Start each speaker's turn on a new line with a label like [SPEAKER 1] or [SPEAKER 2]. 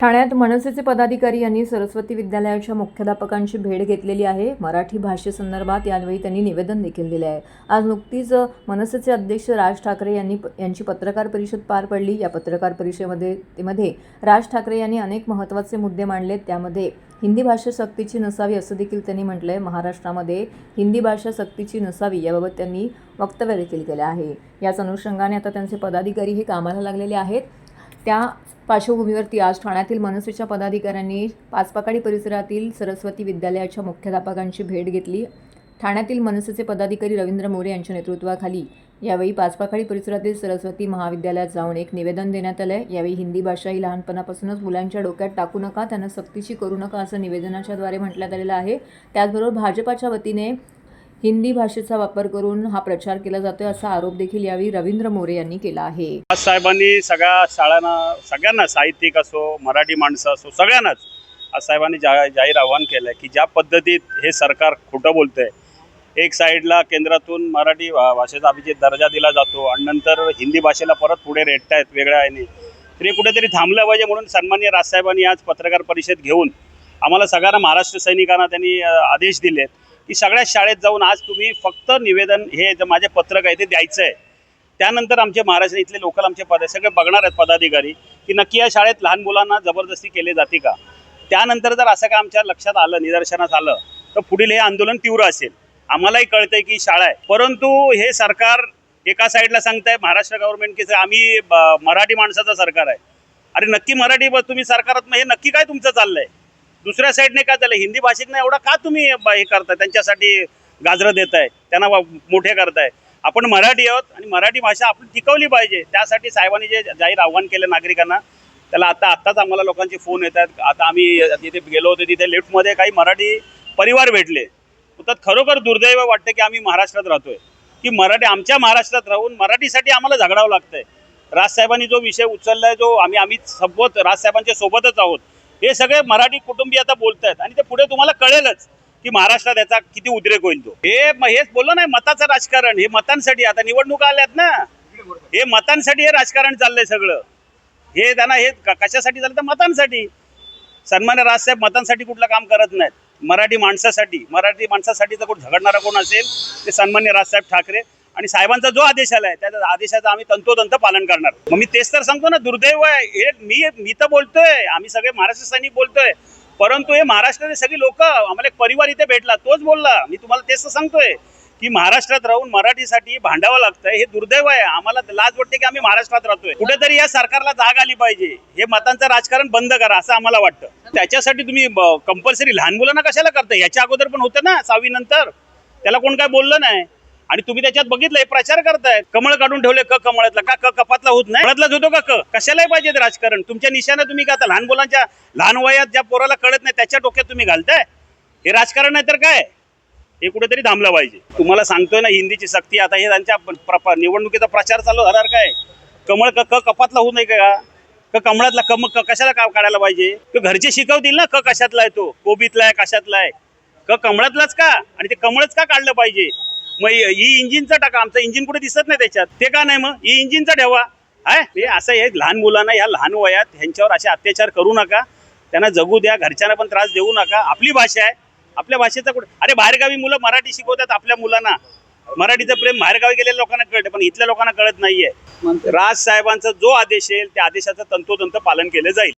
[SPEAKER 1] ठाण्यात मनसेचे पदाधिकारी यांनी सरस्वती विद्यालयाच्या मुख्याध्यापकांची भेट घेतलेली आहे. मराठी भाषेसंदर्भात यावेळी त्यांनी निवेदन देखील दिले आहे. आज नुकतीच मनसेचे अध्यक्ष राज ठाकरे यांनी प- यांची पत्रकार परिषद पार पडली. या पत्रकार परिषदेमध्ये ते- मध्ये राज ठाकरे यांनी अनेक महत्त्वाचे मुद्दे मांडले त्यामध्ये हिंदी भाषा सक्तीची नसावी असं देखील त्यांनी म्हटलं आहे महाराष्ट्रामध्ये हिंदी भाषा सक्तीची नसावी याबाबत त्यांनी वक्तव्य देखील केलं आहे. याच अनुषंगाने आता त्यांचे पदाधिकारी हे कामाला लागलेले आहेत. त्या पार्श्वभूमीवरती आज ठाण्यातील मनसेच्या पदाधिकाऱ्यांनी पाचपाकाडी परिसरातील सरस्वती विद्यालयाच्या मुख्याध्यापकांची भेट घेतली. ठाण्यातील मनसेचे पदाधिकारी रवींद्र मोरे यांच्या नेतृत्वाखाली यावेळी पाचपाकाडी परिसरातील सरस्वती महाविद्यालयात जाऊन एक निवेदन देण्यात आलं आहे यावेळी हिंदी भाषा ही लहानपणापासूनच मुलांच्या डोक्यात टाकू नका त्यांना सक्तीची करू नका असं निवेदनाच्याद्वारे म्हटण्यात आलेलं आहे. त्याचबरोबर भाजपाच्या वतीने हिंदी भाषेचा वापर करून हा प्रचार केला जातोय असा आरोप देखील यावेळी रवींद्र मोरे यांनी केला आहे.
[SPEAKER 2] आज साहेबांनी सगळ्या शाळांना सगळ्यांना साहित्यिक असो मराठी माणसं असो सगळ्यांनाच आज साहेबांनी जा जाहीर आव्हान केलं आहे की ज्या पद्धतीत हे सरकार खोटं बोलतंय एक साईडला केंद्रातून मराठी भाषेचा अभिजित दर्जा दिला जातो आणि नंतर हिंदी भाषेला परत पुढे रेटतायत वेगळ्या ह्याने. तरी कुठेतरी थांबलं पाहिजे म्हणून सन्मान्य राजसाहेबांनी आज पत्रकार परिषद घेऊन आम्हाला सगळ्यांना महाराष्ट्र सैनिकांना त्यांनी आदेश दिलेत. की सगळ्या शाळेत जाऊन आज तुम्ही फक्त निवेदन हे जे माझे पत्रक आहे ते द्यायचं आहे त्यानंतर आमचे महाराष्ट्र इथले लोकल आमचे पद सगळे बघणार आहेत पदाधिकारी की नक्की या शाळेत लहान मुलांना जबरदस्ती केली जाते का? त्यानंतर जर असं का आमच्या लक्षात आलं निदर्शनास आलं तर पुढील हे आंदोलन तीव्र असेल. आम्हालाही कळतंय की शाळा आहे. परंतु हे सरकार एका साईडला सांगताय महाराष्ट्र गव्हर्नमेंट की आम्ही ब- मराठी माणसाचं सरकार आहे. अरे नक्की मराठी ब- तुम्ही सरकारात हे नक्की काय तुमचं चाललंय? दुसऱ्या साईडने काय झालं? हिंदी भाषेतनं एवढा का तुम्ही ब- हे करताय? त्यांच्यासाठी गाजरं देताय त्यांना मोठे करताय. आपण मराठी आहोत आणि मराठी भाषा आपण टिकवली पाहिजे. त्यासाठी साहेबांनी जे जाहीर आव्हान केलं नागरिकांना त्याला आता आत्ताच आम्हाला लोकांचे फोन येत आहेत आता आम्ही तिथे गेलो होतो तिथे लेफ्टमध्ये काही मराठी परिवार भेटले. तर खरोखर दुर्दैव वाटतं की आम्ही महाराष्ट्रात राहतोय. की मराठी आमच्या महाराष्ट्रात राहून मराठीसाठी आम्हाला झगडावं लागतंय. राजसाहेबांनी जो विषय उचलला आहे जो आम्ही आम्ही सोबत राजसाहेबांच्या सोबतच आहोत. हे सगळे मराठी कुटुंबीय आता बोलत आहेत आणि ते पुढे तुम्हाला कळेलच की महाराष्ट्रात याचा किती उद्रेक होईल तो. हे हेच बोललो नाही मताचं राजकारण हे मतांसाठी आता निवडणुका आल्यात ना. हे मतांसाठी हे राजकारण चाललंय सगळं. हे त्यांना हे कशासाठी चाललं तर मतांसाठी. सन्मान्य राजसाहेब मतांसाठी कुठलं काम करत नाहीत. मराठी माणसासाठी मराठी माणसासाठी जर कोण झगडणारा कोण असेल ते सन्मान्य राजसाहेब ठाकरे आणि साहेबांचा जो आदेश आलाय त्या आदेशाचं आम्ही तंतोतंत पालन करणार मग मी तेच तर सांगतो ना दुर्दैव आहे. हे मी मी तर बोलतोय. आम्ही सगळे महाराष्ट्र सैनिक बोलतोय. परंतु हे महाराष्ट्रातले सगळी लोक आम्हाला एक परिवार इथे भेटला तोच बोलला. मी तुम्हाला तेच तर सांगतोय की महाराष्ट्रात राहून मराठीसाठी भांडावं लागतंय हे दुर्दैव आहे. आम्हाला लाज वाटते की आम्ही महाराष्ट्रात राहतोय. कुठेतरी या सरकारला जाग आली पाहिजे. हे मतांचं राजकारण बंद करा असं आम्हाला वाटतं. त्याच्यासाठी तुम्ही कंपल्सरी लहान मुलांना कशाला करताय? याच्या अगोदर पण होतं ना सहावी नंतर? त्याला कोण काय बोललं नाही? आणि तुम्ही त्याच्यात बघितलंय प्रचार करताय कमळ काढून ठेवले क कमळातला. का क कपातला होत नाही? कमळातलाच होतो का क? कशालाही पाहिजे राजकारण. तुमच्या निशाणा तुम्ही का लहान मुलांच्या लहान वयात ज्या पोराला कळत नाही त्याच्या डोक्यात तुम्ही घालताय? हे राजकारण नाही तर काय? हे कुठेतरी थांबलं पाहिजे. तुम्हाला सांगतोय ना हिंदीची सक्ती आता हे त्यांच्या प्र- निवडणुकीचा प्रचार चालू झाला काय? कमळ क क कपातला होऊ नये का? क कमळातला कम क कशाला का काढायला पाहिजे? तो घरचे शिकवतील ना क कशातला आहे तो? कोबीतला आहे कशातला आहे? क कमळातलाच का? आणि ते कमळच का काढलं पाहिजे? मग ही इंजिनचा टाका आमचं इंजिन कुठे दिसत नाही त्याच्यात. ते का नाही मग? ही इंजिनचा ठेवा. हाय हे असं हे लहान मुलांना ह्या लहान वयात ह्यांच्यावर असे अत्याचार करू नका. त्यांना जगू द्या घरच्यांना पण त्रास देऊ नका. आपली भाषा आहे. आपल्या भाषेचा कुठे अरे बाहेरगावी मुलं मराठी शिकवतात आपल्या मुलांना. मराठीचं प्रेम बाहेरगावी गेलेल्या लोकांना कळतं पण इथल्या लोकांना कळत नाहीये. राज साहेबांचा जो आदेश येईल त्या आदेशाचं तंतोतंत पालन केलं जाईल.